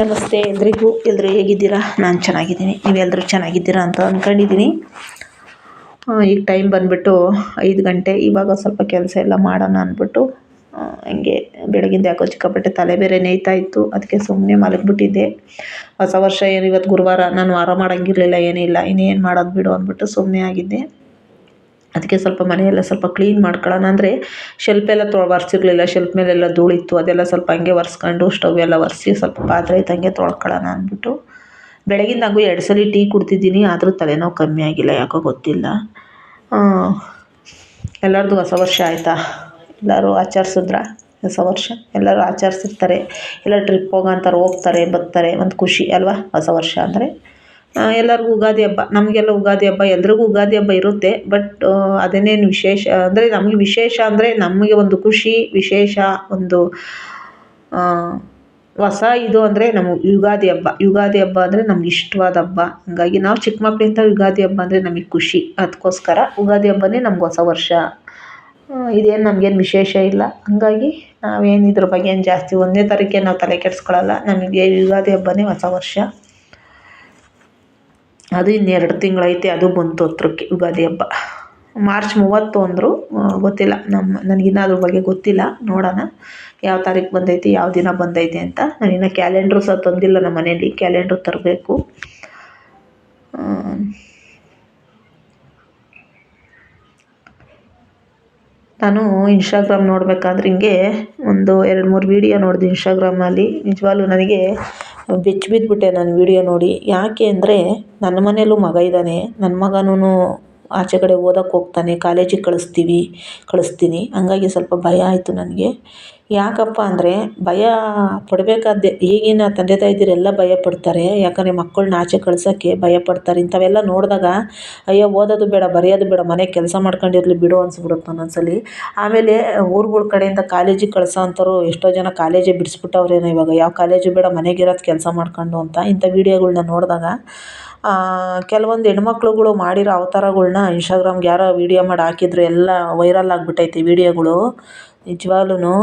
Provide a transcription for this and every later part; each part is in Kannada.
ನಮಸ್ತೆ ಎಲ್ರಿಗೂ. ಎಲ್ಲರೂ ಹೇಗಿದ್ದೀರಾ? ನಾನು ಚೆನ್ನಾಗಿದ್ದೀನಿ. ನೀವೆಲ್ಲರೂ ಚೆನ್ನಾಗಿದ್ದೀರಾ ಅಂತ ಅಂದ್ಕೊಂಡಿದ್ದೀನಿ ಈಗ ಟೈಮ್ ಬಂದುಬಿಟ್ಟು ಐದು ಗಂಟೆ. ಇವಾಗ ಸ್ವಲ್ಪ ಕೆಲಸ ಎಲ್ಲ ಮಾಡೋಣ ಅಂದ್ಬಿಟ್ಟು ಹಂಗೆ ಬೆಳಗಿಂದ ಯಾಕೋ ಚಿಕ್ಕಾಪಟ್ಟೆ ತಲೆ ಬೇರೆ ನೇಯ್ತಾ ಇತ್ತು. ಅದಕ್ಕೆ ಸುಮ್ಮನೆ ಮಲಗಿಬಿಟ್ಟಿದ್ದೆ. ಹೊಸ ವರ್ಷ ಏನು ಇವತ್ತು ಗುರುವಾರ ನಾನು ವಾರ ಮಾಡೋಂಗಿರ್ಲಿಲ್ಲ, ಏನಿಲ್ಲ. ಇನ್ನೇನು ಮಾಡೋದು ಬಿಡು ಅಂದ್ಬಿಟ್ಟು ಸುಮ್ಮನೆ ಆಗಿದ್ದೆ. ಅದಕ್ಕೆ ಸ್ವಲ್ಪ ಮನೆಯೆಲ್ಲ ಸ್ವಲ್ಪ ಕ್ಲೀನ್ ಮಾಡ್ಕೊಳ್ಳೋಣ ಅಂದರೆ ಶೆಲ್ಫೆಲ್ಲ ತೊ, ಒರೆಸಿರ್ಲಿಲ್ಲ ಶೆಲ್ಫ್ ಮೇಲೆಲ್ಲ ಧೂಳಿತ್ತು, ಅದೆಲ್ಲ ಸ್ವಲ್ಪ ಹಂಗೆ ಒರೆಸ್ಕೊಂಡು ಸ್ಟವ್ ಎಲ್ಲ ಒರೆಸಿ ಸ್ವಲ್ಪ ಪಾತ್ರೆ ಇದ್ದಂಗೆ ತೊಳ್ಕೊಳ್ಳೋಣ ಅಂದ್ಬಿಟ್ಟು. ಬೆಳಗಿಂದ ಹಾಗೂ ಎರಡು ಸಲ ಟೀ ಕುಡ್ತಿದ್ದೀನಿ, ಆದರೂ ತಲೆನೋವು ಕಮ್ಮಿ ಆಗಿಲ್ಲ, ಯಾಕೋ ಗೊತ್ತಿಲ್ಲ. ಎಲ್ಲರದು ಹೊಸ ವರ್ಷ ಆಯಿತಾ? ಎಲ್ಲರೂ ಆಚರಿಸಿದ್ರ? ಹೊಸ ವರ್ಷ? ಎಲ್ಲರೂ ಆಚರಿಸಿರ್ತಾರೆ. ಎಲ್ಲ ಟ್ರಿಪ್ ಹೋಗೋ ಅಂತಾರೆ ಹೋಗ್ತಾರೆ, ಬರ್ತಾರೆ, ಒಂದು ಖುಷಿ ಅಲ್ವಾ? ಹೊಸ ವರ್ಷ ಅಂದರೆ. ಎಲ್ಲರಿಗೂ ಯುಗಾದಿ ಹಬ್ಬ, ನಮಗೆಲ್ಲ ಯುಗಾದಿ ಹಬ್ಬ ಎಲ್ಲರಿಗೂ ಯುಗಾದಿ ಹಬ್ಬ ಇರುತ್ತೆ. ಬಟ್ ಅದನ್ನೇನು ವಿಶೇಷ, ಅಂದರೆ ನಮಗೆ ವಿಶೇಷ ಅಂದರೆ ನಮಗೆ ಒಂದು ಖುಷಿ, ವಿಶೇಷ ಒಂದು ಹೊಸ ಇದು ಅಂದರೆ ನಮಗೆ ಯುಗಾದಿ ಹಬ್ಬ. ಯುಗಾದಿ ಹಬ್ಬ ಅಂದರೆ ನಮ್ಗೆ ಇಷ್ಟವಾದ ಹಬ್ಬ. ಹಂಗಾಗಿ ನಾವು ಚಿಕ್ಕ ಮಕ್ಕಳಿಂದ ಯುಗಾದಿ ಹಬ್ಬ ಅಂದರೆ ನಮಗೆ ಖುಷಿ. ಅದಕ್ಕೋಸ್ಕರ ಯುಗಾದಿ ಹಬ್ಬನೇ ನಮ್ಗೆ ಹೊಸ ವರ್ಷ. ಇದೇನು ನಮಗೇನು ವಿಶೇಷ ಇಲ್ಲ. ಹಂಗಾಗಿ ನಾವೇನು ಇದ್ರ ಬಗ್ಗೆ ಏನು ಜಾಸ್ತಿ ಒಂದನೇ ತಾರೀಕೆ ನಾವು ತಲೆ ಕೆಡಿಸ್ಕೊಳ್ಳಲ್ಲ ನಮಗೆ ಯುಗಾದಿ ಹಬ್ಬನೇ ಹೊಸ ವರ್ಷ. ಅದು ಇನ್ನೆರಡು ತಿಂಗಳೈತೆ, ಅದು ಬಂತು ಹತ್ರಕ್ಕೆ ಯುಗಾದಿ ಹಬ್ಬ. ಮಾರ್ಚ್ ಮೂವತ್ತು ಅಂದರು ಗೊತ್ತಿಲ್ಲ, ನಮ್ಮ, ನನಗಿನ್ನೂ ಅದ್ರ ಬಗ್ಗೆ ಗೊತ್ತಿಲ್ಲ, ನೋಡೋಣ. ಯಾವ ತಾರೀಕು ಬಂದೈತಿ, ಯಾವ ದಿನ ಬಂದೈತೆ ಅಂತ. ನಾನಿನ್ನು ಕ್ಯಾಲೆಂಡ್ರು ಸಹ ತಂದಿಲ್ಲ ನಮ್ಮ ಮನೇಲಿ ಕ್ಯಾಲೆಂಡ್ರು ತರಬೇಕು ನಾನು ಇನ್ಸ್ಟಾಗ್ರಾಮ್ ನೋಡಬೇಕಾದ್ರೆ ಹಿಂಗೆ ಒಂದು ಎರಡು ಮೂರು ವೀಡಿಯೋ ನೋಡಿದೆ ಇನ್ಸ್ಟಾಗ್ರಾಮಲ್ಲಿ ನಿಜವಾಗ್ಲೂ ನನಗೆ ಬೆಚ್ಚಿ ಬಿದ್ದುಬಿಟ್ಟೆ ನಾನು ವೀಡಿಯೋ ನೋಡಿ. ಯಾಕೆ ಅಂದರೆ ನನ್ನ ಮನೆಯಲ್ಲೂ ಮಗ ಇದ್ದಾನೆ. ನನ್ನ ಮಗನೂ ಆಚೆ ಕಡೆ ಓದಕ್ಕೆ ಹೋಗ್ತಾನೆ. ಕಾಲೇಜಿಗೆ ಕಳಿಸ್ತೀವಿ, ಕಳಿಸ್ತೀನಿ. ಹಂಗಾಗಿ ಸ್ವಲ್ಪ ಭಯ ಆಯಿತು ನನಗೆ. ಯಾಕಪ್ಪ ಅಂದರೆ ಭಯ ಪಡಬೇಕಾದ್ದೆ, ಈಗಿನ ತಂದೆ ತಾಯಿದಿರೆಲ್ಲ ಭಯ ಪಡ್ತಾರೆ. ಯಾಕಂದರೆ ಮಕ್ಕಳನ್ನ ಆಚೆ ಕಳ್ಸೋಕ್ಕೆ ಭಯ ಪಡ್ತಾರೆ. ಇಂಥವೆಲ್ಲ ನೋಡಿದಾಗ, ಅಯ್ಯೋ, ಓದೋದು ಬೇಡ, ಬರೆಯೋದು ಬೇಡ ಮನೆಗೆ ಕೆಲಸ ಮಾಡ್ಕೊಂಡಿರಲಿ ಬಿಡು ಅನ್ಸ್ಬಿಡುತ್ತೆ ಒಂದೊಂದು ಸಲ ಆಮೇಲೆ ಊರುಗಳ ಕಡೆಯಿಂದ ಕಾಲೇಜಿಗೆ ಕಳ್ಸೋ ಅಂಥವ್ರು ಎಷ್ಟೋ ಜನ ಕಾಲೇಜೇ ಬಿಡಿಸ್ಬಿಟ್ಟವ್ರೇನೋ ಇವಾಗ. ಯಾವ ಕಾಲೇಜು ಬೇಡ ಮನೆಗಿರೋದು ಕೆಲಸ ಮಾಡ್ಕೊಂಡು ಅಂತ ಇಂಥ ವೀಡಿಯೋಗಳ್ನ ನೋಡಿದಾಗ ಕೆಲವೊಂದು ಹೆಣ್ಮಕ್ಳುಗಳು ಮಾಡಿರೋ ಅವತಾರಗಳ್ನ ಇನ್ಸ್ಟಾಗ್ರಾಮ್ಗೆ ಯಾರೋ ವೀಡಿಯೋ ಮಾಡಿ ಹಾಕಿದ್ರು, ಎಲ್ಲ ವೈರಲ್ ಆಗಿಬಿಟ್ಟೈತೆ ವೀಡಿಯೋಗಳು. ನಿಜವಾಗ್ಲೂ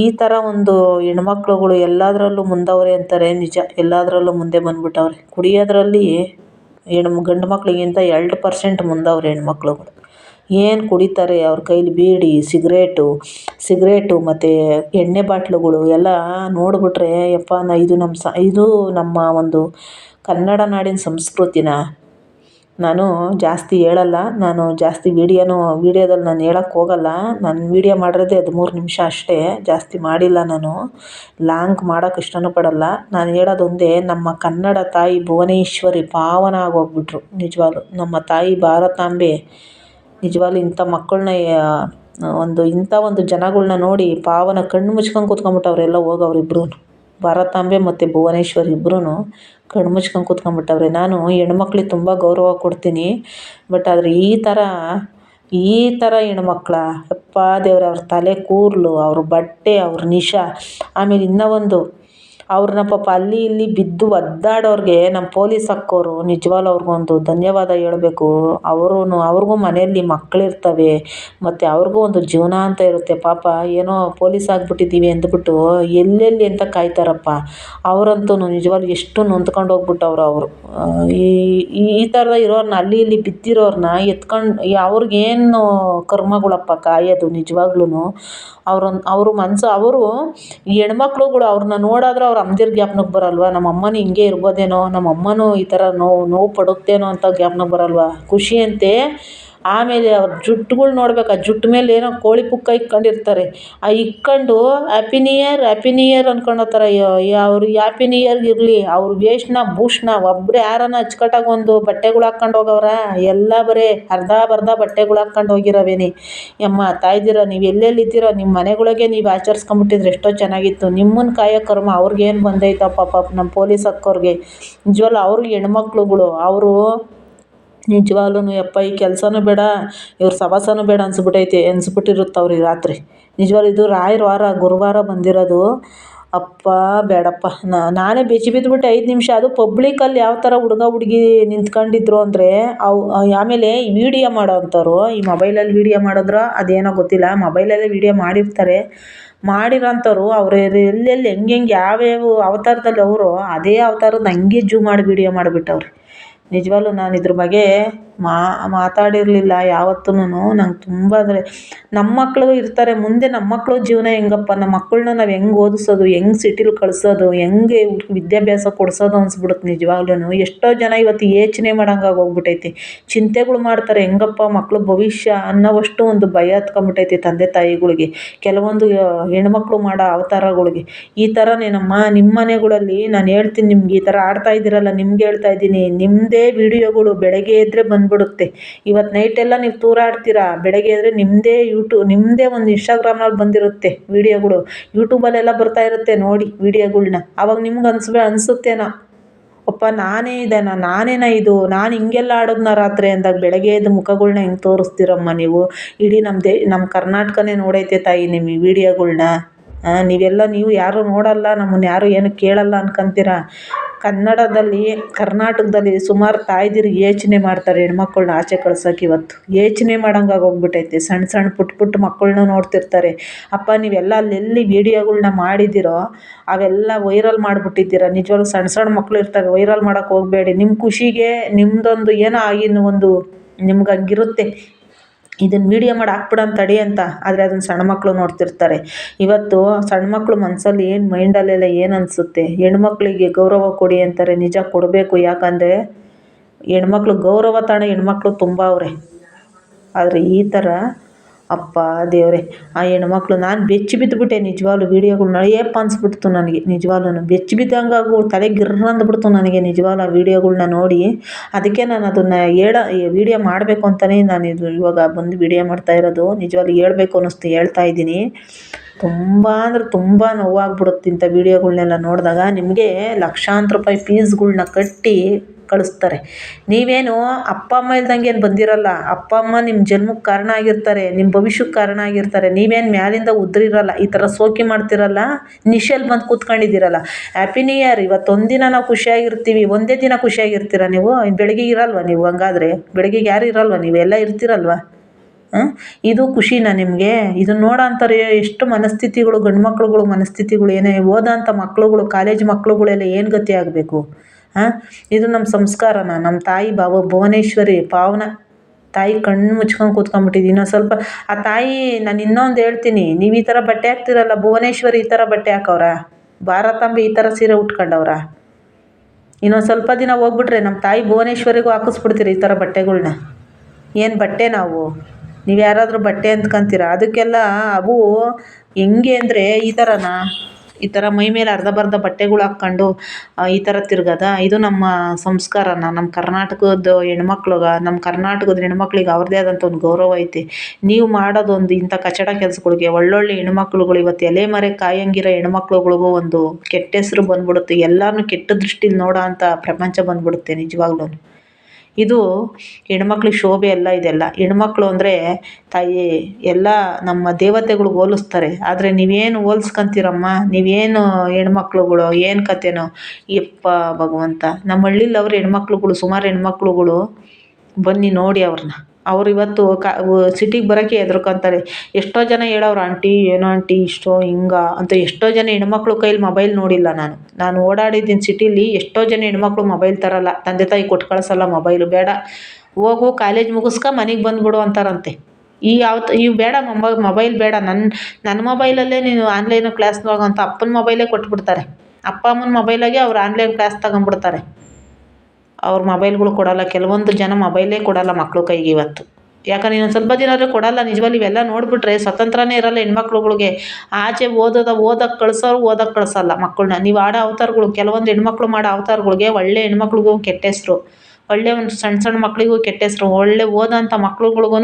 ಈ ಥರ ಒಂದು ಹೆಣ್ಮಕ್ಳುಗಳು ಎಲ್ಲದರಲ್ಲೂ ಮುಂದವ್ರೆ ಅಂತಾರೆ. ನಿಜ, ಎಲ್ಲದರಲ್ಲೂ ಮುಂದೆ ಬಂದ್ಬಿಟ್ಟವ್ರೆ. ಕುಡಿಯೋದ್ರಲ್ಲಿ ಹೆಣ್ಣು ಗಂಡು ಮಕ್ಳಿಗಿಂತ ಎರಡು ಪರ್ಸೆಂಟ್ ಮುಂದವ್ರೆ ಹೆಣ್ಮಕ್ಳುಗಳು. ಏನು ಕುಡಿತಾರೆ? ಅವ್ರ ಕೈಲಿ ಬೀಡಿ, ಸಿಗರೇಟು ಸಿಗರೇಟು ಮತ್ತು ಎಣ್ಣೆ ಬಾಟ್ಲುಗಳು ಎಲ್ಲ ನೋಡಿಬಿಟ್ರೆ, ಯಪ್ಪ, ನಾ ಇದು ನಮ್ಮ ಸ, ಇದು ನಮ್ಮ ಒಂದು ಕನ್ನಡ ನಾಡಿನ ಸಂಸ್ಕೃತಿನ ನಾನು ಜಾಸ್ತಿ ಹೇಳಲ್ಲ, ನಾನು ಜಾಸ್ತಿ ವೀಡಿಯೋನೂ, ವೀಡಿಯೋದಲ್ಲಿ ನಾನು ಹೇಳಕ್ಕೆ ಹೋಗಲ್ಲ. ನಾನು ವೀಡಿಯೋ ಮಾಡಿರೋದೇ ಹದಿಮೂರು ನಿಮಿಷ ಅಷ್ಟೇ, ಜಾಸ್ತಿ ಮಾಡಿಲ್ಲ ನಾನು. ಲಾಂಗ್ ಮಾಡೋಕೆ ಇಷ್ಟನೂ ಪಡಲ್ಲ. ನಾನು ಹೇಳೋದೊಂದೇ ನಮ್ಮ ಕನ್ನಡ ತಾಯಿ ಭುವನೇಶ್ವರಿ ಪಾವನ ಆಗೋಗ್ಬಿಟ್ರು. ನಿಜವಾಗ್ಲೂ. ನಮ್ಮ ತಾಯಿ ಭಾರತಾಂಬೆ, ನಿಜವಾಗ್ಲೂ ಇಂಥ ಮಕ್ಕಳನ್ನ ಒಂದು ಇಂಥ ಒಂದು ಜನಗಳನ್ನ ನೋಡಿ ಪಾವನ ಕಣ್ಣು ಮುಚ್ಕೊಂಡು ಕೂತ್ಕೊಂಡ್ಬಿಟ್ಟವ್ರೆ ಎಲ್ಲ ಹೋಗವ್ರೆ ಇಬ್ರೂ ಭಾರತಾಂಬೆ ಮತ್ತು ಭುವನೇಶ್ವರಿ ಇಬ್ರೂ ಕಣ್ಣು ಮುಚ್ಕೊಂಡು ಕೂತ್ಕೊಂಡ್ಬಿಟ್ಟವ್ರೆ. ನಾನು ಹೆಣ್ಮಕ್ಳಿಗೆ ತುಂಬ ಗೌರವ ಕೊಡ್ತೀನಿ, ಬಟ್ ಆದರೆ ಈ ಥರ ಈ ಥರ ಹೆಣ್ಮಕ್ಳ ಅಪ್ಪ ದೇವರೇ, ಅವ್ರ ತಲೆ ಕೂದಲು, ಅವ್ರ ಬಟ್ಟೆ, ಅವ್ರ ನಿಶ, ಆಮೇಲೆ ಇನ್ನೂ ಒಂದು ಅವ್ರನ್ನ ಪಾಪ ಅಲ್ಲಿ ಇಲ್ಲಿ ಬಿದ್ದು ಒದ್ದಾಡೋರಿಗೆ ನಮ್ಮ ಪೊಲೀಸ್ ಅಕ್ಕೋರು ನಿಜವಾಗ್ಲೂ ಅವ್ರಿಗೊಂದು ಧನ್ಯವಾದ ಹೇಳ್ಬೇಕು. ಅವ್ರೂ ಅವ್ರಿಗೂ ಮನೆಯಲ್ಲಿ ಮಕ್ಕಳಿರ್ತವೆ ಮತ್ತು ಅವ್ರಿಗೂ ಒಂದು ಜೀವನ ಅಂತ ಇರುತ್ತೆ. ಪಾಪ ಏನೋ ಪೊಲೀಸ್ ಆಗಿಬಿಟ್ಟಿದ್ದೀವಿ ಅಂದ್ಬಿಟ್ಟು ಎಲ್ಲೆಲ್ಲಿ ಅಂತ ಕಾಯ್ತಾರಪ್ಪ. ಅವರಂತೂ ನಿಜವಾಗ್ಲೂ ಎಷ್ಟು ನೊಂದ್ಕೊಂಡು ಹೋಗ್ಬಿಟ್ಟವ್ರು ಅವರು. ಈ ಈ ಥರ ಇರೋರನ್ನ ಅಲ್ಲಿ ಇಲ್ಲಿ ಬಿದ್ದಿರೋರನ್ನ ಎತ್ಕೊಂಡು ಅವ್ರಿಗೇನು ಕರ್ಮಗಳಪ್ಪ ಕಾಯೋದು ನಿಜವಾಗ್ಲೂ ಅವ್ರೊಂದು ಅವರು ಮನಸ್ಸು ಅವರು ಹೆಣ್ಮಕ್ಳುಗಳು ಅವ್ರನ್ನ ನೋಡಿದ್ರೆ ಅವ್ರ ಅಮ್ಮಂದಿರ ಜ್ಞಾಪ್ನಕ್ಕೆ ಬರಲ್ವಾ? ನಮ್ಮ ಅಮ್ಮನೂ ಹಿಂಗೆ ಇರ್ಬೋದೇನೋ? ನಮ್ಮ ಅಮ್ಮನೂ ಈ ಥರ ನೋವು ನೋವು ಪಡುತ್ತೇನೋ ಅಂತ ಜ್ಞಾಪನಕ್ಕೆ ಬರಲ್ವಾ? ಖುಷಿಯಂತೆ ಆಮೇಲೆ ಅವ್ರ ಜುಟ್ಟುಗಳು ನೋಡ್ಬೇಕು, ಆ ಜುಟ್ಟು ಮೇಲೆ ಏನೋ ಕೋಳಿ ಪುಕ್ಕ ಇಕ್ಕೊಂಡಿರ್ತಾರೆ. ಆ ಇಕ್ಕಂಡು happy new year happy new year ಅಂದ್ಕೊಂಡೋಗ್ತಾರೆ ಅವ್ರು ಹ್ಯಾಪಿ ನ್ಯೂ ಇಯರ್ಗೆ ಇರಲಿ, ಅವ್ರ ವೇಷನ ಭೂಷಣ ಒಬ್ಬರೇ ಯಾರನ್ನ ಅಚ್ಕಟ್ಟಾಗಿ ಒಂದು ಬಟ್ಟೆಗಳು ಹಾಕ್ಕೊಂಡು ಹೋಗವ್ರಾ, ಎಲ್ಲ ಬರೀ ಅರ್ಧಂಬರ್ಧ ಬಟ್ಟೆಗಳು ಹಾಕ್ಕೊಂಡು ಹೋಗಿರವೇನೆ. ಯಮ್ಮ ತಾಯ್ದಿರ, ನೀವು ಎಲ್ಲೆಲ್ಲಿದ್ದೀರೋ ನಿಮ್ಮ ಮನೆಗಳಿಗೆ ನೀವು ಆಚರಿಸ್ಕೊಂಬಿಟ್ಟಿದ್ರೆ ಎಷ್ಟೋ ಚೆನ್ನಾಗಿತ್ತು. ನಿಮ್ಮನ್ನು ಕಾಯೋ ಕರ್ಮ ಅವ್ರಿಗೇನು ಬಂದೈತಪ್ಪ ಪಾಪ ನಮ್ಮ ಪೊಲೀಸ್ ಅಕ್ಕೋರಿಗೆ ನಿಜವಾಗ್ಲೂ ಅವ್ರಿಗೆ ಹೆಣ್ಮಕ್ಳುಗಳು, ಅವರು ನಿಜವಾಗ್ಲೂ ಯಪ್ಪ, ಈ ಕೆಲಸನೂ ಬೇಡ, ಇವ್ರ ಸಭಾಸನು ಬೇಡ ಅನ್ಸ್ಬಿಟ್ಟೈತಿ ಅನ್ಸ್ಬಿಟ್ಟಿರುತ್ತೆ ಅವ್ರಿಗೆ ರಾತ್ರಿ. ನಿಜವಾಗ್ಲೂ ಇದು ರಾಯರ ವಾರ, ಗುರುವಾರ ಬಂದಿರೋದು. ಅಪ್ಪ, ಬೇಡಪ್ಪ. ನಾನೇ ಬೆಚ್ಚಿ ಬಿದ್ದುಬಿಟ್ಟೆ ಐದು ನಿಮಿಷ. ಅದು ಪಬ್ಲಿಕಲ್ಲಿ ಯಾವ ಥರ ಹುಡುಗ, ಹುಡುಗಿ ನಿಂತ್ಕೊಂಡಿದ್ರು ಅಂದರೆ, ಅವು ಆಮೇಲೆ ವೀಡಿಯೋ ಮಾಡೋ ಅಂಥವ್ರು ಈ ಮೊಬೈಲಲ್ಲಿ ವೀಡಿಯೋ ಮಾಡಿದ್ರೆ ಅದೇನೋ ಗೊತ್ತಿಲ್ಲ. ಮೊಬೈಲಲ್ಲೇ ವೀಡಿಯೋ ಮಾಡಿರ್ತಾರೆ. ಮಾಡಿರೋಂಥವ್ರು, ಅವ್ರು ಎಲ್ಲೆಲ್ಲಿ ಹೆಂಗೆಂಗೆ ಹೆಂಗೆ, ಯಾವ್ಯಾವ ಅವತಾರದಲ್ಲಿ ಅವರು, ಅದೇ ಅವತಾರದ ಹಂಗೆ ಜೂ ಮಾಡಿ ವೀಡಿಯೋ ಮಾಡಿಬಿಟ್ಟವ್ರೆ. ನಿಜವಾಗ್ಲೂ ನಾನು ಇದ್ರ ಬಗ್ಗೆ ಮಾತಾಡಿರಲಿಲ್ಲ ಯಾವತ್ತೂನು ನಂಗೆ ತುಂಬ ಅಂದರೆ ನಮ್ಮ ಮಕ್ಕಳು ಇರ್ತಾರೆ. ಮುಂದೆ ನಮ್ಮ ಮಕ್ಕಳು ಜೀವನ ಹೆಂಗಪ್ಪ? ನಮ್ಮ ಮಕ್ಕಳನ್ನ ನಾವು ಹೆಂಗೆ ಓದಿಸೋದು? ಹೆಂಗೆ ಸಿಟಿಲಿ ಕಳಿಸೋದು? ಹೆಂಗೆ ವಿದ್ಯಾಭ್ಯಾಸ ಕೊಡಿಸೋದು ಅನ್ಸ್ಬಿಡುತ್ತೆ ನಿಜವಾಗ್ಲೂ ಎಷ್ಟೋ ಜನ ಇವತ್ತು ಯೋಚನೆ ಮಾಡೋಂಗಾಗಿ ಹೋಗ್ಬಿಟ್ಟೈತಿ ಚಿಂತೆಗಳು ಮಾಡ್ತಾರೆ. ಹೆಂಗಪ್ಪ ಮಕ್ಕಳು ಭವಿಷ್ಯ ಅನ್ನೋವಷ್ಟು ಒಂದು ಭಯ ಹತ್ಕೊಂಬಿಟ್ಟೈತೆ ತಂದೆ ತಾಯಿಗಳಿಗೆ. ಕೆಲವೊಂದು ಹೆಣ್ಮಕ್ಳು ಮಾಡೋ ಅವತಾರಗಳಿಗೆ. ಈ ಥರನೇನಮ್ಮ ನಿಮ್ಮ ಮನೆಗಳಲ್ಲಿ ನಾನು ಹೇಳ್ತೀನಿ ನಿಮ್ಗೆ ಈ ಥರ ಆಡ್ತಾ ಇದ್ದೀರಲ್ಲ, ನಿಮ್ಗೆ ಹೇಳ್ತಾ ಇದ್ದೀನಿ. ನಿಮ್ಮದೇ ವಿಡಿಯೋಗಳು ಬೆಳಗ್ಗೆ ಎದ್ದರೆ ಬಂದ್ಬಿಡುತ್ತೆ. ಇವತ್ತು ನೈಟೆಲ್ಲ ನೀವು ತೂರಾಡ್ತೀರಾ ಬೆಳಗ್ಗೆ ಎದ್ದರೆ ನಿಮ್ಮದೇ ಯೂಟ್ಯೂ ನಿಮ್ಮದೇ ಒಂದು ಇನ್ಸ್ಟಾಗ್ರಾಮ್ನಲ್ಲಿ ಬಂದಿರುತ್ತೆ ವೀಡಿಯೋಗಳು ಯೂಟ್ಯೂಬಲ್ಲೆಲ್ಲ ಬರ್ತಾ ಇರುತ್ತೆ ನೋಡಿ ವೀಡಿಯೋಗಳ್ನ ಅವಾಗ ನಿಮ್ಗೆ ಅನ್ಸ್ಬೇ, ಅನಿಸುತ್ತೇನೋ? ಅಪ್ಪ ನಾನೇ ಇದೇನಾ, ನಾನೇನಾ ಇದು? ನಾನು ಹಿಂಗೆಲ್ಲ ಆಡೋದ್ನ ರಾತ್ರಿ ಅಂದಾಗ ಬೆಳಗ್ಗೆ ಎದ್ದು ಮುಖಗಳ್ನ ಹೆಂಗೆ ತೋರಿಸ್ತೀರಮ್ಮ ನೀವು? ಇಡೀ ನಮ್ಮ ದೇ ನಮ್ಮ ಕರ್ನಾಟಕನೇ ನೋಡೈತೆ ತಾಯಿ ನಿಮ್ಮ ಈ ವೀಡಿಯೋಗಳ್ನ ನೀವೆಲ್ಲ ನೀವು ಯಾರೂ ನೋಡಲ್ಲ ನಮ್ಮನ್ನು ಯಾರೂ ಏನು ಕೇಳಲ್ಲ ಅನ್ಕೊಂತೀರ? ಕನ್ನಡದಲ್ಲಿ, ಕರ್ನಾಟಕದಲ್ಲಿ ಸುಮಾರು ತಾಯ್ದಿರು ಯೋಚ್ನೆ ಮಾಡ್ತಾರೆ ಹೆಣ್ಮಕ್ಳನ್ನ ಆಚೆ ಕಳ್ಸೋಕೆ ಇವತ್ತು. ಯೋಚ್ನೆ ಮಾಡಂಗಾಗಿ ಹೋಗ್ಬಿಟೈತೆ ಸಣ್ಣ ಸಣ್ಣ ಪುಟ್ಟ ಪುಟ್ಟ ಮಕ್ಕಳನ್ನ ನೋಡ್ತಿರ್ತಾರೆ. ಅಪ್ಪ, ನೀವೆಲ್ಲ ಅಲ್ಲೆಲ್ಲಿ ವೀಡಿಯೋಗಳ್ನ ಮಾಡಿದ್ದೀರೋ ಅವೆಲ್ಲ ವೈರಲ್ ಮಾಡಿಬಿಟ್ಟಿದ್ದೀರ? ನಿಜವಾಗ್ಲೂ ಸಣ್ಣ ಸಣ್ಣ ಮಕ್ಕಳು ಇರ್ತವೆ, ವೈರಲ್ ಮಾಡೋಕೆ ಹೋಗಬೇಡಿ. ನಿಮ್ಮ ಖುಷಿಗೆ ನಿಮ್ಮದೊಂದು ಏನೋ ಆಗಿನ ಒಂದು ನಿಮ್ಗೆ ಹಂಗಿರುತ್ತೆ. ಇದನ್ನು ವೀಡಿಯೋ ಮಾಡಿ ಹಾಕ್ಬಿಡೋಣ ತಡಿ ಅಂತ. ಆದರೆ ಅದನ್ನು ಸಣ್ಣ ಮಕ್ಕಳು ನೋಡ್ತಿರ್ತಾರೆ. ಇವತ್ತು ಸಣ್ಣ ಮಕ್ಕಳು ಮನಸ್ಸಲ್ಲಿ ಏನು ಮೈಂಡಲ್ಲೆಲ್ಲ ಏನು ಅನಿಸುತ್ತೆ? ಹೆಣ್ಮಕ್ಳಿಗೆ ಗೌರವ ಕೊಡಿ ಅಂತಾರೆ, ನಿಜ ಕೊಡಬೇಕು. ಯಾಕಂದರೆ ಹೆಣ್ಮಕ್ಳು ಗೌರವ ತಾಣ ಹೆಣ್ಮಕ್ಳು ತುಂಬ ಅವರೆ. ಆದರೆ ಈ ಥರ ಅಪ್ಪ ದೇವರೇ, ಆ ಹೆಣ್ಮಕ್ಳು ನಾನು ಬೆಚ್ಚಿ ಬಿದ್ದುಬಿಟ್ಟೆ ನಿಜವಾಗ್ಲೂ ವೀಡಿಯೋಗಳು ನಡೆಯಪ್ಪ ಅನಿಸ್ಬಿಡ್ತು ನನಗೆ. ನಿಜವಾಗ್ಲೂ ಬೆಚ್ಚಿ ಬಿದ್ದಂಗಾಗು ತಲೆ ಗಿರ್ರ್ ಅಂದ್ಬಿಡ್ತು ನನಗೆ ನಿಜವಾಗ್ಲೂ ಆ ವೀಡಿಯೋಗಳ್ನ ನೋಡಿ. ಅದಕ್ಕೆ ನಾನು ಅದನ್ನು ಹೇಳ ವೀಡಿಯೋ ಮಾಡಬೇಕು ಅಂತಲೇ ನಾನು ಇದು ಇವಾಗ ಬಂದು ವೀಡಿಯೋ ಮಾಡ್ತಾ ಇರೋದು. ನಿಜವಾಗ್ಲೂ ಹೇಳ್ಬೇಕು ಅನ್ನಿಸ್ತು, ಹೇಳ್ತಾ ಇದ್ದೀನಿ. ತುಂಬ ಅಂದ್ರೆ ತುಂಬ ನೋವಾಗ್ಬಿಡುತ್ತೆ ಇಂಥ ವೀಡಿಯೋಗಳ್ನೆಲ್ಲ ನೋಡಿದಾಗ. ನಿಮಗೆ ಲಕ್ಷಾಂತರ ರೂಪಾಯಿ ಫೀಸ್ಗಳ್ನ ಕಟ್ಟಿ ಕಳಿಸ್ತಾರೆ. ನೀವೇನು ಅಪ್ಪ ಅಮ್ಮ ಇಲ್ದಂಗೆ ಏನು ಬಂದಿರಲ್ಲ? ಅಪ್ಪ ಅಮ್ಮ ನಿಮ್ಮ ಜನ್ಮಕ್ಕೆ ಕಾರಣ ಆಗಿರ್ತಾರೆ ನಿಮ್ಮ ಭವಿಷ್ಯಕ್ಕೆ ಕಾರಣ ಆಗಿರ್ತಾರೆ. ನೀವೇನು ಮ್ಯಾಲಿಂದ ಉದ್ರಿರಲ್ಲ, ಈ ಥರ ಸೋಕಿ ಮಾಡ್ತಿರಲ್ಲ? ನಿಶಲ್ ಬಂದು ಕೂತ್ಕೊಂಡಿದ್ದೀರಲ್ಲ? ಹ್ಯಾಪಿ ನ್ಯೂ ಇಯರ್ ಇವತ್ತು ಒಂದಿನ ನಾವು ಖುಷಿಯಾಗಿರ್ತೀವಿ, ಒಂದೇ ದಿನ ಖುಷಿಯಾಗಿರ್ತೀರ ನೀವು? ಬೆಳಗ್ಗೆ ಇರಲ್ವ ನೀವು ಹಂಗಾದ್ರೆ? ಬೆಳಗ್ಗೆಗೆ ಯಾರು ಇರಲ್ವ ನೀವು? ಎಲ್ಲ ಇರ್ತೀರಲ್ವ? ಇದು ಖುಷಿನ ನಿಮಗೆ? ಇದನ್ನ ನೋಡೋ ಅಂತಾರೆ ಎಷ್ಟು ಮನಸ್ಥಿತಿಗಳು ಗಂಡು ಮಕ್ಳುಗಳು ಮನಸ್ಥಿತಿಗಳು ಏನೇ ಓದೋಂಥ ಮಕ್ಳುಗಳು, ಕಾಲೇಜ್ ಮಕ್ಳುಗಳೆಲ್ಲ ಏನು ಗತಿ ಆಗಬೇಕು? ಹಾಂ ಇದು ನಮ್ಮ ಸಂಸ್ಕಾರನ ನಮ್ಮ ತಾಯಿ ಭಾವ ಭುವನೇಶ್ವರಿ ಪಾವನ. ತಾಯಿ ಕಣ್ಣು ಮುಚ್ಕೊಂಡು ಕೂತ್ಕೊಂಡ್ಬಿಟ್ಟಿದ್ದೀನಿ ಇನ್ನೊಂದು ಸ್ವಲ್ಪ, ಆ ತಾಯಿ ನಾನು ಇನ್ನೊಂದು ಹೇಳ್ತೀನಿ. ನೀವು ಈ ಥರ ಬಟ್ಟೆ ಹಾಕ್ತಿರಲ್ಲ, ಭುವನೇಶ್ವರಿ ಈ ಥರ ಬಟ್ಟೆ ಹಾಕವ್ರ? ಭಾರತಾಂಬೆ ಈ ಥರ ಸೀರೆ ಉಟ್ಕೊಂಡವ್ರ? ಇನ್ನೊಂದು ಸ್ವಲ್ಪ ದಿನ ಹೋಗ್ಬಿಟ್ರೆ ನಮ್ಮ ತಾಯಿ ಭುವನೇಶ್ವರಿಗೂ ಹಾಕಿಸ್ಬಿಡ್ತೀರಿ ಈ ಥರ ಬಟ್ಟೆಗಳ್ನ? ಏನು ಬಟ್ಟೆ ನಾವು? ನೀವು ಯಾರಾದರೂ ಬಟ್ಟೆ ಅಂದ್ಕೊಂತೀರ? ಅದಕ್ಕೆಲ್ಲ ಅವು ಹೆಂಗೆ ಅಂದರೆ ಈ ಥರನಾ ಈ ಥರ ಮೈ ಮೇಲೆ ಅರ್ಧಂಬರ್ಧ ಬಟ್ಟೆಗಳು ಹಾಕ್ಕೊಂಡು ಈ ಥರ ತಿರ್ಗೋದಾ? ಇದು ನಮ್ಮ ಸಂಸ್ಕಾರನ ನಮ್ಮ ಕರ್ನಾಟಕದ ಹೆಣ್ಮಕ್ಳಿಗೆ ನಮ್ಮ ಕರ್ನಾಟಕದ ಹೆಣ್ಮಕ್ಳಿಗೆ ಅವ್ರದ್ದೇ ಆದಂಥ ಒಂದು ಗೌರವ ಐತೆ. ನೀವು ಮಾಡೋದೊಂದು ಇಂಥ ಕಚಡ ಕೆಲ್ಸಗಳಿಗೆ, ಒಳ್ಳೊಳ್ಳೆ ಹೆಣ್ಮಕ್ಳುಗಳು ಇವತ್ತು ಎಲೆ ಮರೆ ಕಾಯಂಗಿರೋ ಹೆಣ್ಮಕ್ಳುಗಳಿಗೂ ಒಂದು ಕೆಟ್ಟ ಹೆಸ್ರು ಬಂದ್ಬಿಡುತ್ತೆ. ಎಲ್ಲರನ್ನೂ ಕೆಟ್ಟ ದೃಷ್ಟಿಲಿ ನೋಡೋ ಅಂಥ ಪ್ರಪಂಚ ಬಂದ್ಬಿಡುತ್ತೆ ನಿಜವಾಗ್ಲೂ. ಇದು ಹೆಣ್ಮಕ್ಳಿಗೆ ಶೋಭೆ ಅಲ್ಲ ಇದೆಲ್ಲ. ಹೆಣ್ಮಕ್ಳು ಅಂದರೆ ತಾಯಿ, ಎಲ್ಲ ನಮ್ಮ ದೇವತೆಗಳ್ಗೆ ಹೋಲಿಸ್ತಾರೆ. ಆದರೆ ನೀವೇನು ಹೋಲ್ಸ್ಕೊಂತೀರಮ್ಮ? ನೀವೇನು ಹೆಣ್ಮಕ್ಳುಗಳು, ಏನು ಕತೆನೋ ಯಪ್ಪ ಭಗವಂತ. ನಮ್ಮ ಹಳ್ಳೀಲಿ ಅವ್ರು ಹೆಣ್ಮಕ್ಳುಗಳು, ಸುಮಾರು ಹೆಣ್ಮಕ್ಳುಗಳು. ಬನ್ನಿ ನೋಡಿ ಅವ್ರನ್ನ ಅವ್ರು ಇವತ್ತು ಕ ಸಿಟಿಗೆ ಬರೋಕ್ಕೆ ಹೆದ್ರ್ಕೊಂತಾರೆ. ಎಷ್ಟೋ ಜನ ಹೇಳೋರು, ಆಂಟಿ, ಏನೋ ಆಂಟಿ, ಇಷ್ಟೋ, ಹಿಂಗೆ ಅಂತ ಎಷ್ಟೋ ಜನ ಹೆಣ್ಮಕ್ಳು ಕೈಲಿ ಮೊಬೈಲ್ ನೋಡಿಲ್ಲ ನಾನು. ನಾನು ಓಡಾಡಿದ್ದೀನಿ ಸಿಟೀಲಿ ಎಷ್ಟೋ ಜನ ಹೆಣ್ಮಕ್ಳು ಮೊಬೈಲ್ ತರೋಲ್ಲ. ತಂದೆ ತಾಯಿ ಕೊಟ್ಟು ಕಳಿಸಲ್ಲ ಮೊಬೈಲು ಬೇಡ. ಹೋಗು ಕಾಲೇಜ್ ಮುಗಿಸ್ಕೊ ಮನೆಗೆ ಬಂದ್ಬಿಡು ಅಂತಾರಂತೆ. ಈ ಯಾವತ್ತು ಇವು ಬೇಡ ಮೊಬ ಮೊಬೈಲ್ ಬೇಡ. ನನ್ನ ನನ್ನ ಮೊಬೈಲಲ್ಲೇ ನೀನು ಆನ್ಲೈನ್ ಕ್ಲಾಸ್ ಅಂತ ಅಪ್ಪನ ಮೊಬೈಲೇ ಕೊಟ್ಬಿಡ್ತಾರೆ. ಅಪ್ಪ ಅಮ್ಮನ ಮೊಬೈಲಾಗೆ ಅವ್ರು ಆನ್ಲೈನ್ ಕ್ಲಾಸ್ ತಗೊಂಬಿಡ್ತಾರೆ ಅವ್ರ ಮೊಬೈಲ್ಗಳು ಕೊಡೋಲ್ಲ, ಕೆಲವೊಂದು ಜನ ಮೊಬೈಲೇ ಕೊಡೋಲ್ಲ ಮಕ್ಕಳು ಕೈಗೆ ಇವತ್ತು. ಯಾಕಂದ್ರೆ ಇನ್ನೊಂದು ಸ್ವಲ್ಪ ದಿನ ಆದರೂ ಕೊಡೋಲ್ಲ, ನಿಜವಾಗ್ಲೂ ಇವೆಲ್ಲ ನೋಡಿಬಿಟ್ರೆ ಸ್ವತಂತ್ರನೇ ಇರೋಲ್ಲ ಹೆಣ್ಮಕ್ಳುಗಳಿಗೆ. ಆಚೆ ಓದೋದ ಓದಕ್ಕೆ ಕಳ್ಸೋರು ಓದಕ್ಕೆ ಕಳ್ಸೋಲ್ಲ ಮಕ್ಕಳನ್ನ ನೀವು ಆಡೋ ಅವತಾರಗಳು, ಕೆಲವೊಂದು ಹೆಣ್ಮಕ್ಳು ಮಾಡೋ ಅವತಾರಗಳಿಗೆ ಒಳ್ಳೆ ಹೆಣ್ಮಕ್ಳಿಗೂ ಕೆಟ್ಟ ಹೆಸರು. ಒಳ್ಳೆ ಒಂದು ಸಣ್ಣ ಸಣ್ಣ ಮಕ್ಕಳಿಗೂ ಕೆಟ್ಟ ಹೆಸರು. ಒಳ್ಳೆ ಓದೋಂಥ ಮಕ್ಳುಗಳ್ಗೂ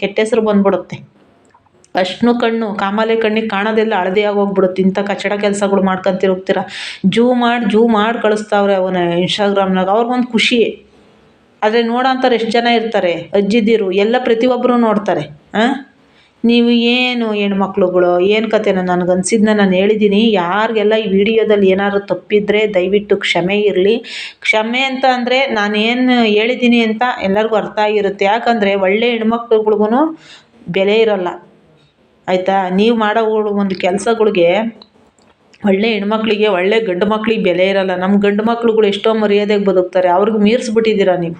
ಕೆಟ್ಟ ಹೆಸರು ಬಂದ್ಬಿಡುತ್ತೆ. ಅಷ್ಟೂ ಕಣ್ಣು, ಕಾಮಾಲೆ ಕಣ್ಣಿಗೆ ಕಾಣೋದೆಲ್ಲ ಹಳದಿ ಆಗೋಗ್ಬಿಡುತ್ತೆ. ಇಂಥ ಕಚಡ ಕೆಲಸಗಳು ಮಾಡ್ಕೊಂತಿರೋಗ್ತೀರ ಜೂ ಮಾಡಿ ಜೂ ಮಾಡಿ ಕಳಿಸ್ತಾವ್ರೆ ಅವನ ಇನ್ಸ್ಟಾಗ್ರಾಮ್ನಾಗ ಅವ್ರಿಗೊಂದು ಖುಷಿ. ಆದರೆ ನೋಡೋಂಥವ್ರು ಎಷ್ಟು ಜನ ಇರ್ತಾರೆ? ಅಜ್ಜಿದಿರು, ಎಲ್ಲ ಪ್ರತಿಯೊಬ್ಬರು ನೋಡ್ತಾರೆ. ಹಾಂ ನೀವು ಏನು ಹೆಣ್ಮಕ್ಳುಗಳು, ಏನು ಕಥೆನ ನನಗೆ ಅನ್ಸಿದ್ನ ನಾನು ಹೇಳಿದ್ದೀನಿ ಯಾರಿಗೆಲ್ಲ ಈ ವಿಡಿಯೋದಲ್ಲಿ ಏನಾದ್ರು ತಪ್ಪಿದರೆ ದಯವಿಟ್ಟು ಕ್ಷಮೆ ಇರಲಿ. ಕ್ಷಮೆ ಅಂತ ಅಂದರೆ ನಾನೇನು ಹೇಳಿದ್ದೀನಿ ಅಂತ ಎಲ್ಲರಿಗೂ ಅರ್ಥ ಆಗಿರುತ್ತೆ. ಯಾಕಂದರೆ ಒಳ್ಳೆ ಹೆಣ್ಮಕ್ಳುಗಳ್ಗೂ ಬೆಲೆ ಇರೋಲ್ಲ. ಆಯಿತಾ? ನೀವು ಮಾಡೋ ಒಂದು ಕೆಲಸಗಳಿಗೆ ಒಳ್ಳೆ ಹೆಣ್ಮಕ್ಳಿಗೆ ಒಳ್ಳೆ ಗಂಡು ಮಕ್ಳಿಗೆ ಬೆಲೆ ಇರೋಲ್ಲ. ನಮ್ಮ ಗಂಡು ಮಕ್ಳುಗಳು ಎಷ್ಟೋ ಮರ್ಯಾದೆಗೆ ಬದುಕ್ತಾರೆ. ಅವ್ರಿಗೆ ಮೀರಿಸ್ಬಿಟ್ಟಿದ್ದೀರ ನೀವು?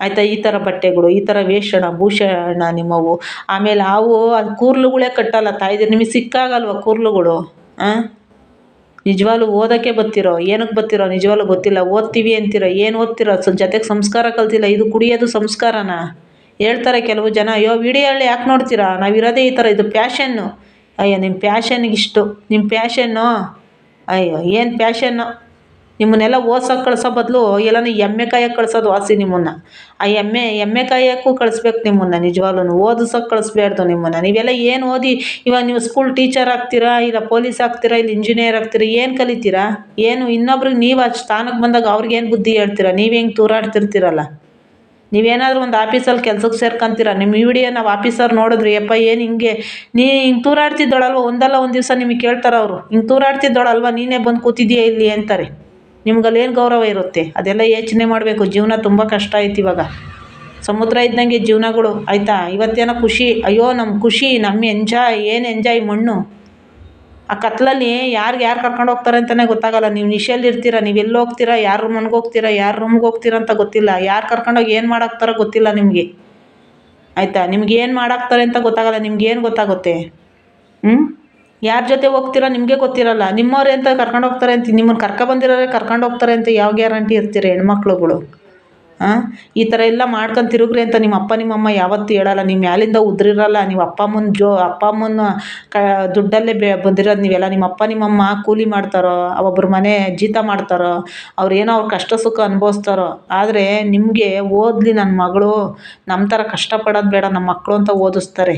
ಆಯಿತಾ? ಈ ಥರ ಬಟ್ಟೆಗಳು, ಈ ಥರ ವೇಷಣ, ಭೂಷಣ ನಿಮ್ಮವು. ಆಮೇಲೆ ಅವು ಅದು ಕೂರ್ಲುಗಳೇ ಕಟ್ಟಲ್ಲ. ತಾಯಿದ್ರೆ ನಿಮಗೆ ಸಿಕ್ಕಾಗಲ್ವ ಕೂರ್ಲುಗಳು? ಹಾಂ ನಿಜವಾಗ್ಲೂ ಓದೋಕ್ಕೆ ಬತ್ತಿರೋ ಏನಕ್ಕೆ ಬತ್ತಿರೋ ನಿಜವಾಗ್ಲೂ ಗೊತ್ತಿಲ್ಲ. ಓದ್ತೀವಿ ಅಂತೀರೋ? ಏನು ಓದ್ತಿರೋ? ಜೊತೆಗೆ ಸಂಸ್ಕಾರ ಕಲ್ತಿಲ್ಲ. ಇದು ಕುಡಿಯೋದು ಸಂಸ್ಕಾರನಾ? ಹೇಳ್ತಾರೆ ಕೆಲವು ಜನ, ಅಯ್ಯೋ ವಿಡಿಯೋಲ್ಲಿ ಯಾಕೆ ನೋಡ್ತೀರಾ? ನಾವು ಇರೋದೇ ಈ ಥರ, ಇದು ಪ್ಯಾಷನ್ನು. ಅಯ್ಯೋ ನಿಮ್ಮ ಪ್ಯಾಷನ್ನಿಗೆ ಇಷ್ಟು ನಿಮ್ಮ ಪ್ಯಾಷನ್ನು, ಅಯ್ಯೋ, ಏನು ಪ್ಯಾಷನ್ನು? ನಿಮ್ಮನ್ನೆಲ್ಲ ಓದ್ಸೋಕೆ ಕಳ್ಸೋ ಬದಲು ಎಲ್ಲನೂ ಎಮ್ಮೆ ಕಾಯಕ್ಕೆ ಕಳ್ಸೋದು ವಾಸಿ ನಿಮ್ಮನ್ನು. ಆ ಎಮ್ಮೆ ಎಮ್ಮೆ ಕಾಯಕ್ಕೂ ಕಳಿಸ್ಬೇಕು ನಿಮ್ಮನ್ನು ನಿಜವಾಗ್ಲೂ ಓದಿಸೋಕೆ ಕಳಿಸ್ಬಾರ್ದು ನಿಮ್ಮನ್ನು. ನೀವೆಲ್ಲ ಏನು ಓದಿ, ಇವಾಗ ನೀವು ಸ್ಕೂಲ್ ಟೀಚರ್ ಆಗ್ತೀರಾ, ಇಲ್ಲ ಪೊಲೀಸ್ ಆಗ್ತೀರಾ, ಇಲ್ಲ ಇಂಜಿನಿಯರ್ ಆಗ್ತೀರಾ, ಏನು ಕಲಿತೀರಾ? ಏನು, ಇನ್ನೊಬ್ರಿಗೆ ನೀವು ಸ್ಥಾನಕ್ಕೆ ಬಂದಾಗ ಅವ್ರಿಗೇನು ಬುದ್ಧಿ ಹೇಳ್ತೀರಾ? ನೀವು ಹೆಂಗೆ ತೂರಾಡ್ತಿರ್ತೀರಲ್ಲ? ನೀವೇನಾದರೂ ಒಂದು ಆಫೀಸಲ್ಲಿ ಕೆಲ್ಸಕ್ಕೆ ಸೇರ್ಕೊಂತೀರ? ನಿಮ್ಮ ವಿಡಿಯೋ ನಾವು ಆಫೀಸರ್ ನೋಡಿದ್ರಿ, ಯಪ್ಪ, ಏನು ಹಿಂಗೆ? ನೀ ಹಿಂಗೆ ತೂರಾಡ್ತಿದ್ದೋಳಲ್ವ? ಒಂದಲ್ಲ ಒಂದು ದಿವಸ ನಿಮಗೆ ಕೇಳ್ತಾರೆ ಅವರು. ಹಿಂಗೆ ತೂರಾಡ್ತಿದ್ದೋಳಲ್ವ? ನೀನೇ ಬಂದು ಕೂತಿದ್ದೀಯ ಇಲ್ಲಿ? ಅಂತಾರೆ. ನಿಮ್ಗಲ್ಲೇನು ಅಲ್ಲಿ ಏನು ಗೌರವ ಇರುತ್ತೆ? ಅದೆಲ್ಲ ಯೋಚನೆ ಮಾಡಬೇಕು. ಜೀವನ ತುಂಬ ಕಷ್ಟ ಆಯ್ತು ಇವಾಗ. ಸಮುದ್ರ ಇದ್ದಂಗೆ ಜೀವನಗಳು, ಆಯಿತಾ? ಇವತ್ತೇನೋ ಖುಷಿ. ಅಯ್ಯೋ ನಮ್ಮ ಖುಷಿ ನಮ್ಮ ಎಂಜಾಯ್, ಏನು ಎಂಜಾಯ್ ಮಣ್ಣು? ಆ ಕತ್ತಲಲ್ಲಿ ಯಾರ್ಗೆ ಯಾರು ಕರ್ಕೊಂಡು ಹೋಗ್ತಾರೆ ಅಂತಲೇ ಗೊತ್ತಾಗಲ್ಲ. ನೀವು ನಿಶೆಯಲ್ಲಿ ಇರ್ತೀರ, ನೀವು ಎಲ್ಲಿ ಹೋಗ್ತೀರಾ, ಯಾರ ಮನೆಗೆ ಹೋಗ್ತೀರಾ, ಯಾರ ರೂಮ್ಗೆ ಹೋಗ್ತೀರಾ ಅಂತ ಗೊತ್ತಿಲ್ಲ. ಯಾರು ಕರ್ಕೊಂಡೋಗಿ ಏನು ಮಾಡಾಕ್ತಾರೆ ಗೊತ್ತಿಲ್ಲ ನಿಮಗೆ. ಆಯಿತಾ? ನಿಮ್ಗೆ ಏನು ಮಾಡಾಕ್ತಾರೆ ಅಂತ ಗೊತ್ತಾಗಲ್ಲ. ನಿಮ್ಗೆ ಏನು ಗೊತ್ತಾಗುತ್ತೆ? ಹ್ಞೂ ಯಾರ ಜೊತೆ ಹೋಗ್ತೀರಾ ನಿಮಗೆ ಗೊತ್ತಿರಲ್ಲ. ನಿಮ್ಮವ್ರೆ ಅಂತ ಕರ್ಕೊಂಡು ಹೋಗ್ತಾರೆ ಅಂತ. ನಿಮ್ಮನ್ನು ಕರ್ಕೊಬಂದಿರೋರೇ ಕರ್ಕೊಂಡು ಹೋಗ್ತಾರೆ ಅಂತ ಯಾವ ಗ್ಯಾರಂಟಿ ಇರ್ತೀರಿ ಹೆಣ್ಮಕ್ಳುಗಳು? ಹಾಂ ಈ ಥರ ಎಲ್ಲ ಮಾಡ್ಕೊಂಡು ತಿರುಗ್ರಿ ಅಂತ ನಿಮ್ಮ ಅಪ್ಪ, ನಿಮ್ಮ ಅಮ್ಮ ಯಾವತ್ತೂ ಹೇಳಲ್ಲ. ನಿಮ್ಮ ಮ್ಯಾಲಿಂದ ಉದ್ರಿರಲ್ಲ. ನೀವು ಅಪ್ಪ ಅಮ್ಮನ ಜೋ, ಅಪ್ಪ ಅಮ್ಮನ, ಕ, ದುಡ್ಡಲ್ಲೇ ಬೆ, ಬಂದಿರೋದು ನೀವೆಲ್ಲ. ನಿಮ್ಮ ಅಪ್ಪ, ನಿಮ್ಮ ಅಮ್ಮ ಕೂಲಿ ಮಾಡ್ತಾರೋ ಒಬ್ಬರು ಮನೆ ಜೀತ ಮಾಡ್ತಾರೋ, ಅವ್ರು ಏನೋ ಅವ್ರ ಕಷ್ಟ ಸುಖ ಅನುಭವಿಸ್ತಾರೋ. ಆದರೆ ನಿಮಗೆ ಓದಲಿ ನನ್ನ ಮಗಳು ನಮ್ಮ ಥರ ಕಷ್ಟಪಡೋದು ಬೇಡ ನಮ್ಮ ಮಕ್ಕಳು ಅಂತ ಓದಿಸ್ತಾರೆ.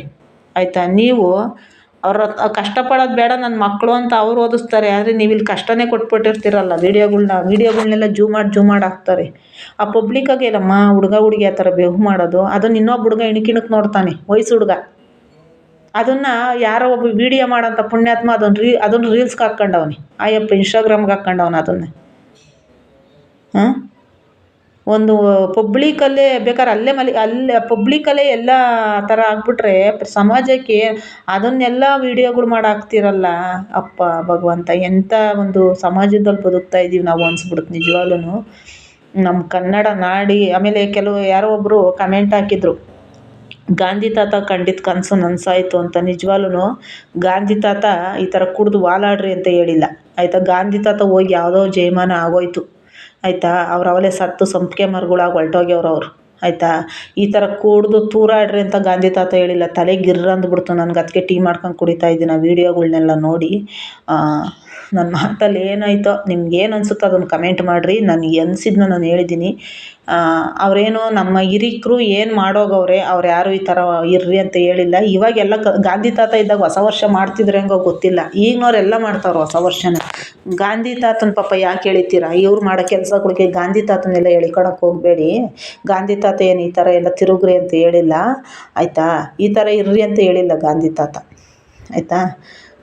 ಆಯಿತಾ? ನೀವು ಅವ್ರ ಕಷ್ಟಪಡೋದು ಬೇಡ ನನ್ನ ಮಕ್ಕಳು ಅಂತ ಅವ್ರು ಓದಿಸ್ತಾರೆ. ಆದರೆ ನೀವು ಇಲ್ಲಿ ಕಷ್ಟನೇ ಕೊಟ್ಬಿಟ್ಟಿರ್ತೀರಲ್ಲ, ವೀಡಿಯೋಗಳ್ನ ವೀಡಿಯೋಗಳ್ನೆಲ್ಲ ಜೂಮ್ ಮಾಡಿ ಜೂಮ್ ಮಾಡಿ ಹಾಕ್ತಾರೆ. ಆ ಪಬ್ಲಿಕ್ ಇಲ್ಲಮ್ಮ, ಹುಡುಗ ಹುಡುಗಿ ಆ ಥರ ಬೇಹು ಮಾಡೋದು, ಅದನ್ನು ಇನ್ನೊಬ್ಬ ಹುಡುಗ ಇಣುಕಿಣುಕ್ ನೋಡ್ತಾನೆ, ವಯಸ್ಸು ಹುಡುಗ. ಅದನ್ನು ಯಾರೋ ಒಬ್ಬ ವೀಡಿಯೋ ಮಾಡೋಂಥ ಪುಣ್ಯಾತ್ಮ ಅದನ್ನು ರೀ ಅದನ್ನು ರೀಲ್ಸ್ಗೆ ಹಾಕ್ಕೊಂಡವ್ನೆ. ಆಯಪ್ಪ ಇನ್ಸ್ಟಾಗ್ರಾಮ್ಗೆ ಹಾಕ್ಕೊಂಡವ್ನೆ ಅದನ್ನೇ. ಹಾಂ ಒಂದು ಪಬ್ಲಿಕಲ್ಲೇ ಬೇಕಾದ್ರೆ ಅಲ್ಲೇ ಮಲಿ, ಅಲ್ಲೇ ಪಬ್ಲಿಕಲ್ಲೇ ಎಲ್ಲ ಆ ಥರ ಆಗಿಬಿಟ್ರೆ ಸಮಾಜಕ್ಕೆ ಅದನ್ನೆಲ್ಲ ವೀಡಿಯೋಗಳು ಮಾಡಿ ಹಾಕ್ತೀರಲ್ಲ ಅಪ್ಪ ಭಗವಂತ ಎಂಥ ಒಂದು ಸಮಾಜದಲ್ಲಿ ಬದುಕ್ತಾ ಇದ್ದೀವಿ ನಾವು ಅನ್ಸ್ಬಿಡುತ್ತೆ ನಿಜವಾಗ್ಲೂ ನಮ್ಮ ಕನ್ನಡ ನಾಡಿ, ಆಮೇಲೆ ಕೆಲವು ಯಾರೋ ಒಬ್ಬರು ಕಮೆಂಟ್ ಹಾಕಿದ್ರು. ಗಾಂಧಿ ತಾತ ಕಂಡಿದ್ದ ಕನಸು ನನಸಾಯ್ತು ಅಂತ ನಿಜವಾಗ್ಲೂ ಗಾಂಧಿ ತಾತ ಈ ಥರ ಕುಡ್ದು ವಾಲಾಡ್ರಿ ಅಂತ ಹೇಳಿಲ್ಲ. ಆಯಿತಾ? ಗಾಂಧಿ ತಾತ ಹೋಗಿ ಯಾವುದೋ ಜಯಮಾನ ಆಗೋಯ್ತು. ಆಯಿತಾ? ಅವ್ರು ಅವಲೇ ಸತ್ತು, ಸಂಪಿಗೆ ಮರಗಳಾಗಿ ಹೊರ್ಟೋಗ್ಯವ್ರು ಅವ್ರು. ಆಯಿತಾ? ಈ ಥರ ಕೂಡ್ದು ತೂರಾಡ್ರಿ ಅಂತ ಗಾಂಧಿ ತಾತ ಹೇಳಿಲ್ಲ. ತಲೆ ಗಿರ್ರ್ ಅಂದ್ಬಿಡ್ತು ನನ್ಗೆ. ಅದಕ್ಕೆ ಟೀ ಮಾಡ್ಕೊಂಡು ಕುಡಿತಾ ಇದ್ದೀನಿ. ಆ ವೀಡಿಯೋಗಳ್ನೆಲ್ಲ ನೋಡಿ. ನನ್ನ ಮಾತಲ್ಲಿ ಏನಾಯ್ತೋ, ನಿಮ್ಗೆ ಏನು ಅನ್ಸುತ್ತೋ ಅದನ್ನು ಕಮೆಂಟ್ ಮಾಡಿರಿ. ನನಗೆ ಅನ್ಸಿದ್ದನ್ನ ನಾನು ಹೇಳಿದ್ದೀನಿ. ಅವರೇನು ನಮ್ಮ ಹಿರೀಕ್ರು ಏನು ಮಾಡೋಗವ್ರೆ, ಅವ್ರು ಯಾರು ಈ ಥರ ಇರ್ರಿ ಅಂತ ಹೇಳಿಲ್ಲ. ಇವಾಗೆಲ್ಲ ಕ ಗಾಂಧಿ ತಾತ ಇದ್ದಾಗ ಹೊಸ ವರ್ಷ ಮಾಡ್ತಿದ್ರೆ ಹೆಂಗೋ ಗೊತ್ತಿಲ್ಲ. ಈಗಿನವ್ರೆಲ್ಲ ಮಾಡ್ತಾವ್ರೆ ಹೊಸ ವರ್ಷನ. ಗಾಂಧಿ ತಾತನ ಪಾಪ ಯಾಕೆ ಎಳಿತೀರ? ಇವ್ರು ಮಾಡೋ ಕೆಲಸಗಳಿಗೆ ಗಾಂಧಿ ತಾತನೆಲ್ಲ ಎಳ್ಕೊಳಕ್ಕೆ ಹೋಗಬೇಡಿ. ಗಾಂಧಿ ತಾತ ಏನು ಈ ಥರ ಎಲ್ಲ ತಿರುಗ್ರಿ ಅಂತ ಹೇಳಿಲ್ಲ. ಆಯಿತಾ? ಈ ಥರ ಇರ್ರಿ ಅಂತ ಹೇಳಿಲ್ಲ ಗಾಂಧಿ ತಾತ. ಆಯಿತಾ?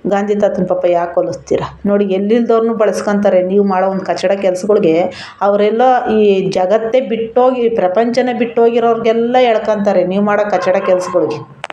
ಗಾಂಧಿ ತಾತನ ಪಾಪ ಯಾಕೆ ಹೋಲಿಸ್ತೀರ? ನೋಡಿ ಎಲ್ಲಿಲ್ದವ್ರನ್ನೂ ಬಳಸ್ಕೊಂತಾರೆ. ನೀವು ಮಾಡೋ ಒಂದು ಕಚಡ ಕೆಲಸಗಳಿಗೆ ಅವರೆಲ್ಲ ಈ ಜಗತ್ತೇ ಬಿಟ್ಟೋಗಿ, ಪ್ರಪಂಚನೇ ಬಿಟ್ಟೋಗಿರೋರಿಗೆಲ್ಲ ಎಳ್ಕೊತಾರೆ. ನೀವು ಮಾಡೋ ಕಚಡ ಕೆಲ್ಸಗಳ್ಗೆ.